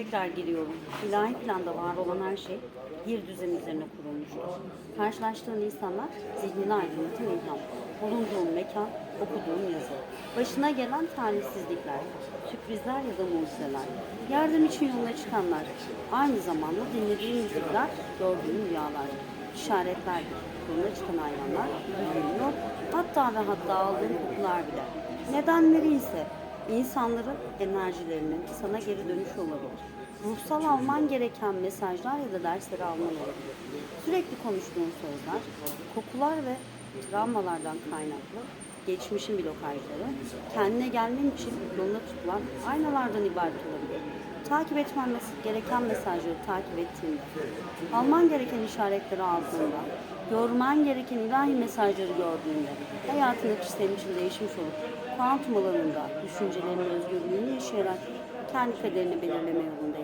Tekrar giriyorum. İlahi planda var olan her şey bir düzen üzerine kurulmuştur. Karşılaştığın insanlar zihnini aydınlatan ilham. Bulunduğun mekan, okuduğun yazı. Başına gelen talihsizlikler, sürprizler ya da mucizeler. Yardım için yoluna çıkanlar. Aynı zamanda dinlediğin müzikler, gördüğün rüyalar. işaretlerdir. Yoluna çıkan hayvanlar, yüzülüyor. Hatta ve hatta aldığın kokular bile. Nedenleri ise insanların enerjilerinin sana geri dönüşü olabilir. Ruhsal alman gereken mesajlar ya da dersleri alman olabilir. Sürekli konuştuğun sözler, kokular ve travmalardan kaynaklı geçmişin blokajları, kendine gelmen için yoluna tutulan aynalardan ibaret olabilir. Takip etmen gereken mesajları takip ettiğinde, alman gereken işaretleri aldığında, görmen gereken ilahi mesajları gördüğünde, hayatın akışı senin için değişmiş olup, kuantum alanında düşüncelerinin özgürlüğünü yaşayarak kendi kaderini belirleme yolunda